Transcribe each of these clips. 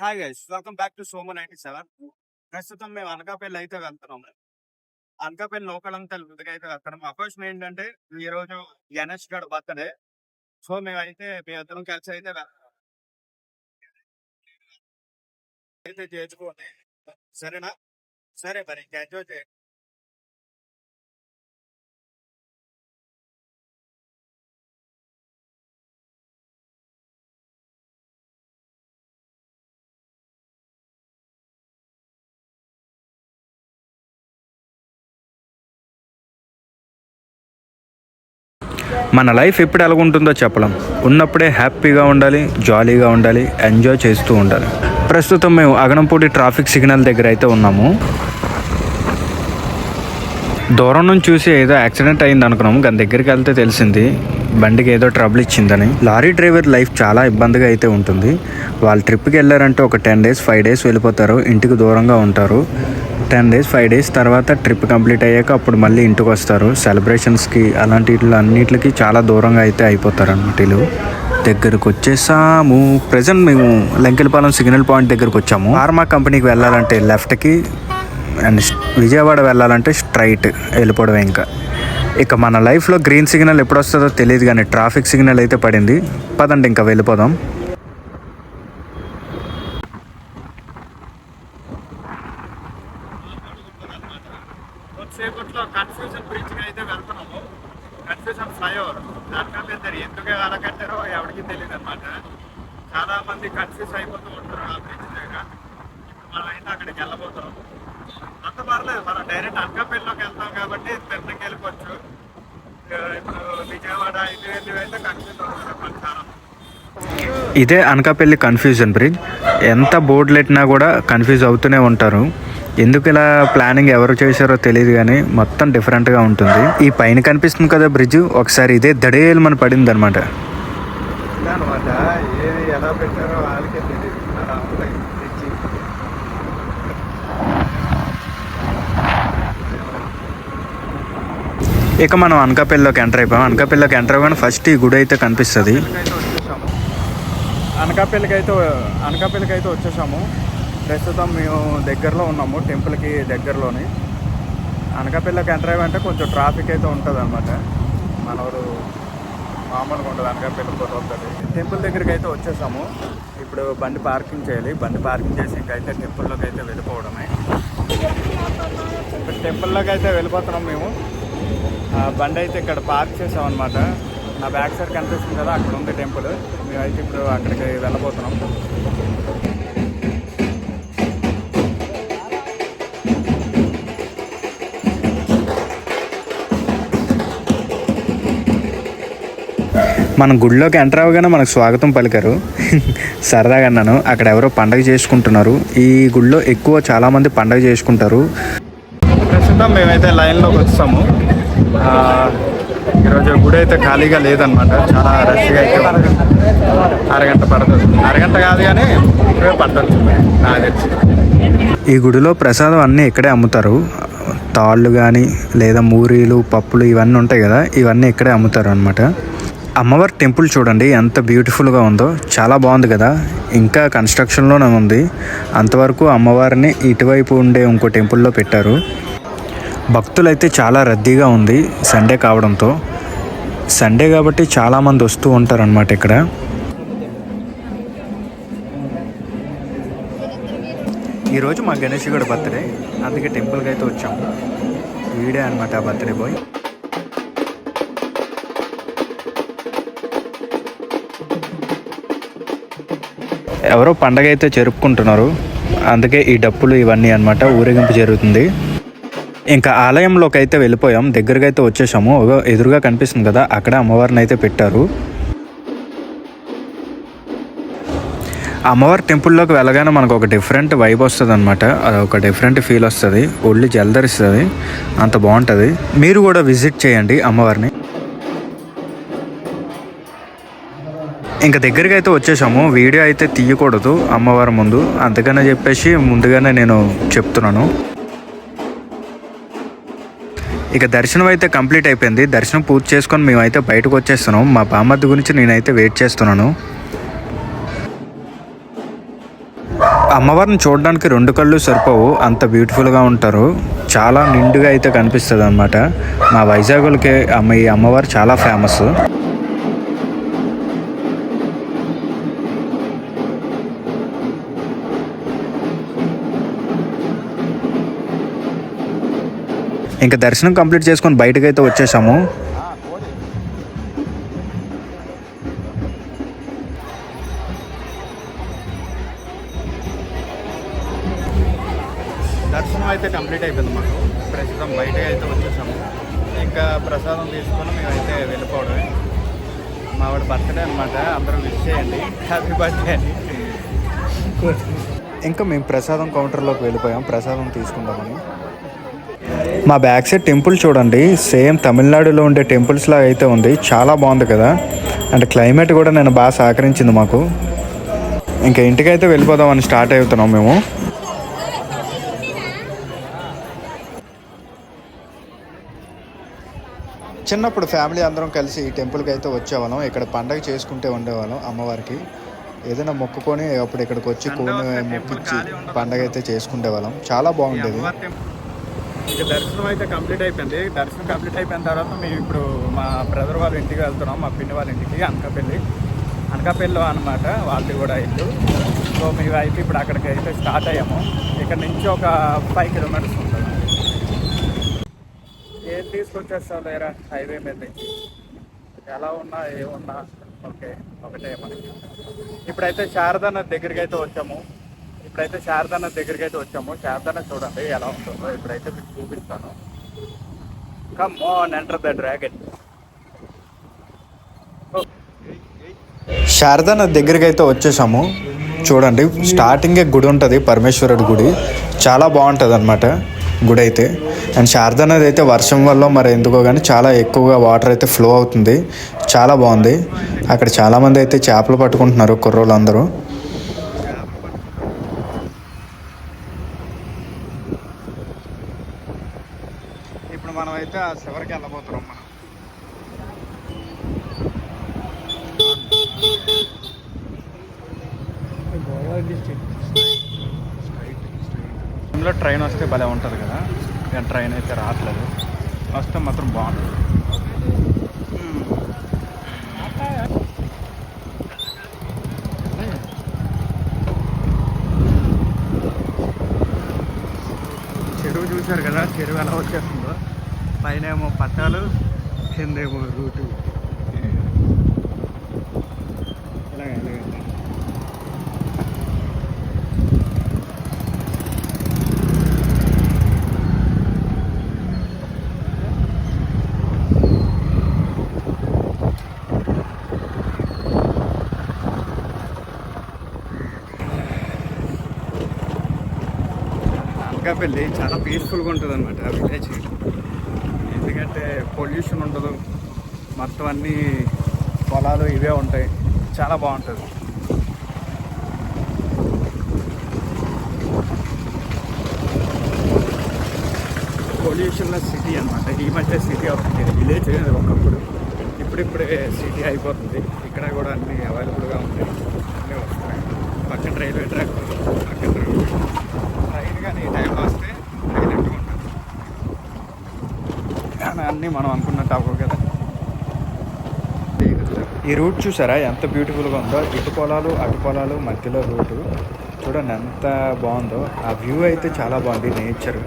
Hi guys. Welcome back to సోమో ninety seven. ప్రస్తుతం మేము అనకాపల్లి అయితే వెళ్తున్నాం. అనకాపల్లి లోకల్ అంతా అయితే వెళ్తున్నాం. అఫోర్షన్ ఏంటంటే ఈ రోజు గణేష్ గడ్ బర్త్డే. సో మేమైతే మీ అందరం కలిసి అయితే వెళ్తున్నాం. అయితే చేసుకోండి సరేనా? సరే మరి ఎంజాయ్ చేయండి. మన లైఫ్ ఎప్పుడు ఎలాగుంటుందో చెప్పలేం. ఉన్నప్పుడే హ్యాపీగా ఉండాలి జాలీగా ఉండాలి ఎంజాయ్ చేస్తూ ఉండాలి. ప్రస్తుతం మేము అగనంపూడి ట్రాఫిక్ సిగ్నల్ దగ్గర అయితే ఉన్నాము. దూరం నుంచి చూసి ఏదో యాక్సిడెంట్ అయింది అనుకున్నాము దాని దగ్గరికి వెళ్తే తెలిసింది బండికి ఏదో ట్రబుల్ ఇచ్చిందని. లారీ డ్రైవర్ లైఫ్ చాలా ఇబ్బందిగా అయితే ఉంటుంది. వాళ్ళు ట్రిప్కి వెళ్ళారంటే ఒక టెన్ డేస్ ఫైవ్ డేస్ వెళ్ళిపోతారు ఇంటికి దూరంగా ఉంటారు. టెన్ డేస్ ఫైవ్ డేస్ తర్వాత ట్రిప్ కంప్లీట్ అయ్యాక అప్పుడు మళ్ళీ ఇంటికి వస్తారు సెలబ్రేషన్స్కి అలాంటి వీటిలో అన్నిటికి చాలా దూరంగా అయితే అయిపోతారు అనమాట వీళ్ళు దగ్గరకు వచ్చేసాము ప్రజెంట్ మేము లంకెలపాలెం సిగ్నల్ పాయింట్ దగ్గరకు వచ్చాము ఆర్మా కంపెనీకి వెళ్ళాలంటే లెఫ్ట్కి అండ్ విజయవాడ వెళ్ళాలంటే స్ట్రైట్ వెళ్ళిపోవడం ఇంకా. ఇక మన లైఫ్లో గ్రీన్ సిగ్నల్ ఎప్పుడు వస్తుందో తెలియదు కానీ ట్రాఫిక్ సిగ్నల్ అయితే పడింది. పదండి ఇంకా వెళ్ళిపోదాం. కొద్దిసేపట్లో కన్ఫ్యూజన్ బ్రిడ్జ్కి అయితే వెళ్తున్నాము. కన్ఫ్యూజన్ ఫ్లైఓవర్ దానికంటే ఇద్దరు ఎందుకు అలా కట్టారో ఎవరికి తెలియదు అనమాట చాలా మంది కన్ఫ్యూజ్ అయిపోతూ ఉంటారు ఆ బ్రిడ్జ్ దగ్గర. ఇప్పుడు మనం అయితే అక్కడికి వెళ్ళబోతున్నాం. అంత పర్లేదు మనం డైరెక్ట్ అనకాపల్లిలోకి వెళ్తాం కాబట్టి తిరుపతికి వెళ్ళిపోవచ్చు. ఇప్పుడు విజయవాడ ఇటు వెళ్ళి అయితే కన్ఫ్యూజ్ అవుతుంది చాలా. ఇదే అనకాపల్లి కన్ఫ్యూజన్ బ్రిడ్జ్ ఎంత బోర్డులు పెట్టినా కూడా కన్ఫ్యూజ్ అవుతూనే ఉంటారు. ఎందుకు ఇలా ప్లానింగ్ ఎవరు చేశారో తెలియదు కానీ మొత్తం డిఫరెంట్గా ఉంటుంది. ఈ పైన కనిపిస్తుంది కదా బ్రిడ్జ్ ఒకసారి ఇదే దడేలు మన పడింది అనమాట ఇక మనం అనకాపల్లిలోకి ఎంటర్ అయిపోయాం. అనకాపల్లిలోకి ఎంటర్ అవ్వగానే ఫస్ట్ ఈ గుడి అయితే కనిపిస్తుంది. అనకాపల్లికి అయితే అనకాపల్లికి అయితే వచ్చేసాము. ప్రస్తుతం మేము దగ్గరలో ఉన్నాము టెంపుల్కి దగ్గరలోని. అనకాపల్లికి ఎంటర్ అయ్యామంటే కొంచెం ట్రాఫిక్ అయితే ఉంటుంది అనమాట మనవరు మామూలుగా ఉంటుంది అనకాపల్లి కూడా ఉంటుంది టెంపుల్ దగ్గరికి అయితే వచ్చేసాము. ఇప్పుడు బండి పార్కింగ్ చేయాలి. బండి పార్కింగ్ చేసి ఇంకైతే టెంపుల్లోకి అయితే వెళ్ళిపోవడమే. ఇప్పుడు టెంపుల్లోకి అయితే వెళ్ళిపోతున్నాం మేము. బండి అయితే ఇక్కడ పార్క్ చేసాం అనమాట నా బ్యాక్ సైడ్ కనిపిస్తుంది కదా అక్కడ ఉంది టెంపుల్. మేమైతే ఇప్పుడు అక్కడికి వెళ్ళబోతున్నాం. మనం గుడిలోకి ఎంటర్ అవ్వగానే మనకు స్వాగతం పలికారు. సరదాగా అన్నాను అక్కడ ఎవరో పండగ చేసుకుంటున్నారు. ఈ గుడిలో ఎక్కువ చాలామంది పండగ చేసుకుంటారు. ప్రస్తుతం మేమైతే లైన్లోకి వచ్చాము ఆ, ఈరోజు గుడి అయితే ఖాళీగా లేదనమాట చాలా రష్గా అయితే. అరగంట పడుతుంది. అరగంట కాదు కానీ పడుతుంది. నాకు తెలిసి. ఈ గుడిలో ప్రసాదం అన్నీ ఇక్కడే అమ్ముతారు. తాళ్ళు కానీ లేదా మూరీలు పప్పులు ఇవన్నీ ఉంటాయి కదా ఇవన్నీ ఇక్కడే అమ్ముతారు అనమాట అమ్మవారి టెంపుల్ చూడండి ఎంత బ్యూటిఫుల్గా ఉందో. చాలా బాగుంది కదా. ఇంకా కన్స్ట్రక్షన్లోనే ఉంది. అంతవరకు అమ్మవారిని ఇటువైపు ఉండే ఇంకో టెంపుల్లో పెట్టారు. భక్తులైతే చాలా రద్దీగా ఉంది సండే కావడంతో. సండే కాబట్టి చాలామంది వస్తూ ఉంటారనమాట ఇక్కడ. ఈరోజు మా గణేష్ గడ బర్త్డే. అందుకే టెంపుల్కి అయితే వచ్చాము వీడే అనమాట ఆ బర్త్డే బాయ్. ఎవరో పండగ అయితే జరుపుకుంటున్నారు. అందుకే ఈ డప్పులు ఇవన్నీ అన్నమాట ఊరేగింపు జరుగుతుంది. ఇంకా ఆలయంలోకి అయితే వెళ్ళిపోయాం. దగ్గరగా అయితే వచ్చేసాము. ఎదురుగా కనిపిస్తుంది కదా అక్కడ అమ్మవారిని అయితే పెట్టారు. అమ్మవారి టెంపుల్లోకి వెళ్ళగానే మనకు ఒక డిఫరెంట్ వైబ్ వస్తుంది అనమాట ఒక డిఫరెంట్ ఫీల్ వస్తుంది. ఒళ్ళు జలధరిస్తుంది అంత బాగుంటుంది. మీరు కూడా విజిట్ చేయండి అమ్మవారిని. ఇంకా దగ్గరికి అయితే వచ్చేసాము. వీడియో అయితే తీయకూడదు అమ్మవారి ముందు. అందుకనే చెప్పేసి ముందుగానే నేను చెప్తున్నాను. ఇక దర్శనం అయితే కంప్లీట్ అయిపోయింది. దర్శనం పూర్తి చేసుకొని మేమైతే బయటకు వచ్చేస్తున్నాం. మా బామ్మద్ది గురించి నేనైతే వెయిట్ చేస్తున్నాను. అమ్మవారిని చూడడానికి రెండు కళ్ళు సరిపోవు. అంత బ్యూటిఫుల్గా ఉంటారు. చాలా నిండుగా అయితే కనిపిస్తుంది అనమాట మా వైజాగ్లకి ఈ అమ్మవారు చాలా ఫేమస్. ఇంకా దర్శనం కంప్లీట్ చేసుకొని బయటకు అయితే వచ్చేసాము. దర్శనం అయితే కంప్లీట్ అయిపోయింది మాకు. ప్రస్తుతం బయటకు అయితే వచ్చేసాము. ఇంకా ప్రసాదం తీసుకొని మేమైతే వెళ్ళిపోవడమే. మా వాడి బర్త్డే అనమాట అందరూ విష్ చేయండి. హ్యాపీ బర్త్డే అని ఇంకా మేము ప్రసాదం కౌంటర్లోకి వెళ్ళిపోయాం. ప్రసాదం తీసుకుందామని. మా బ్యాక్ సైడ్ టెంపుల్ చూడండి. సేమ్ తమిళనాడులో ఉండే టెంపుల్స్ లాగా అయితే ఉంది. చాలా బాగుంది కదా. అంటే క్లైమేట్ కూడా నేను బాగా సహకరించింది మాకు. ఇంకా ఇంటికైతే వెళ్ళిపోదామని స్టార్ట్ అవుతున్నాం మేము. చిన్నప్పుడు ఫ్యామిలీ అందరం కలిసి ఈ టెంపుల్కి అయితే వచ్చేవాళ్ళం. ఇక్కడ పండగ చేసుకుంటే ఉండేవాళ్ళం అమ్మవారికి. ఏదైనా మొక్కుకొని అప్పుడు ఇక్కడికి వచ్చి కోని మొక్కిచ్చి పండగ అయితే చేసుకునే వాళ్ళం. చాలా బాగుండేది. ఇంకా దర్శనం అయితే కంప్లీట్ అయిపోయింది. దర్శనం కంప్లీట్ అయిపోయిన తర్వాత మేము ఇప్పుడు మా బ్రదర్ వాళ్ళ ఇంటికి వెళ్తున్నాం మా పిన్ని వాళ్ళ ఇంటికి అనకాపల్లి. అనకాపల్లిలో అనమాట వాళ్ళది కూడా ఇల్లు. సో మేము అయితే ఇప్పుడు అక్కడికి అయితే స్టార్ట్ అయ్యాము. ఇక్కడ నుంచి ఒక ఫైవ్ కిలోమీటర్స్ ఉంటుంది. ఏం తీసుకొచ్చేస్తావు లేరా? హైవే మీద నుంచి ఎలా ఉన్నా ఏమున్నా ఓకే ఒకటే మనకి. ఇప్పుడైతే శారదానది దగ్గరికి అయితే వచ్చాము. ఇప్పుడైతే శారదాన దగ్గరికి అయితే వచ్చాము. శారదాన చూడండి ఎలా ఉంటుందో ఇప్పుడైతే మీకు చూపిస్తాను. Come on enter the dragon శారదాన దగ్గరికి అయితే వచ్చేసాము. చూడండి స్టార్టింగే గుడి ఉంటుంది పరమేశ్వరుడు గుడి. చాలా బాగుంటుంది అనమాట గుడి అయితే. అండ్ శారదా నది అయితే వర్షం వల్ల మరి ఎందుకో కానీ చాలా ఎక్కువగా వాటర్ అయితే ఫ్లో అవుతుంది. చాలా బాగుంది. అక్కడ చాలామంది అయితే చేపలు పట్టుకుంటున్నారు కుర్రోళ్ళు అందరూ ఇప్పుడు మనం అయితే ఆ చివరికి వెళ్ళబోతున్నాం మనం. ఇందులో ట్రైన్ వస్తే భలే ఉంటుంది కదా. కానీ ట్రైన్ అయితే రావట్లేదు. వస్తే మాత్రం బాగుంటుంది. చెరువు చూశారు కదా చెరువు ఎలా వచ్చేస్తుందో. పైన ఏమో పట్టాలు కిందేమో రూటు. ఇలాగే ఇలాగే. అనకాపల్లి చాలా పీస్ఫుల్గా ఉంటుంది అనమాట ఆ విలేజ్ అంటే పొల్యూషన్ ఉండదు. మొత్తం అన్ని పొలాలు ఇవే ఉంటాయి. చాలా బాగుంటుంది. పొల్యూషన్లో సిటీ అనమాట ఈ మధ్య సిటీ అవుతుంది విలేజ్ ఒకప్పుడు. ఇప్పుడిప్పుడే సిటీ అయిపోతుంది. ఇక్కడ కూడా అన్ని అవైలబుల్గా ఉంటాయి. అన్నీ వస్తాయి పక్కన రైల్వే ట్రాక్ పక్కన రోడ్డు ట్రైన్ కానీ ఈ టైంలో వస్తే హైలైట్గా ఉంటుంది కానీ అన్నీ మనం అనుకున్నట్టు అవ్వవు కదా. ఈ రూట్ చూసారా? ఎంత బ్యూటిఫుల్గా ఉందో. ఇటు పొలాలు అటు పొలాలు మధ్యలో రూటు. చూడండి ఎంత బాగుందో. ఆ వ్యూ అయితే చాలా బాగుంది నేచర్.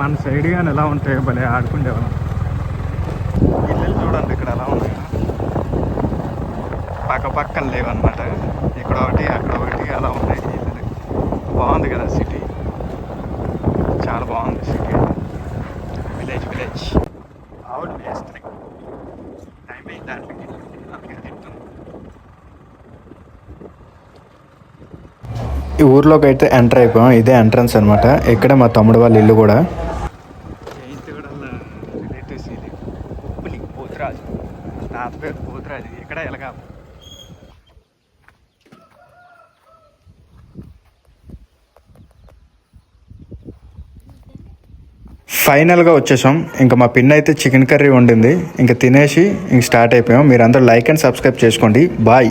మన సైడ్ కానీ ఎలా ఉంటాయో భలే ఆడుకుండేవాళ్ళం. ఇల్లు చూడండి ఇక్కడ ఎలా ఉన్నాయి. పక్క పక్కన లేవన్నమాట. ఇక్కడ ఒకటి అక్కడ ఒకటి అలా ఉన్నాయి. బాగుంది కదా సిటీ చాలా బాగుంది సిటీ అవుట్ వేస్ట్ టైం అయింది దాంట్లోకి ఈ ఊర్లోకి అయితే ఎంటర్ అయిపోయాం. ఇదే ఎంట్రన్స్ అనమాట ఇక్కడే మా తమ్ముడు వాళ్ళ ఇల్లు కూడా? రిలేటివ్స్ ఇది. ఉప్పులి పోతురాజు తాత పేరు పోతురాజు ఇక్కడ ఎలాగా ఫైనల్గా వచ్చేసాం. ఇంకా మా పిన్ అయితే చికెన్ కర్రీ వండింది. ఇంకా తినేసి ఇంక స్టార్ట్ అయిపోయాం. మీరందరూ లైక్ అండ్ సబ్స్క్రైబ్ చేసుకోండి. బాయ్.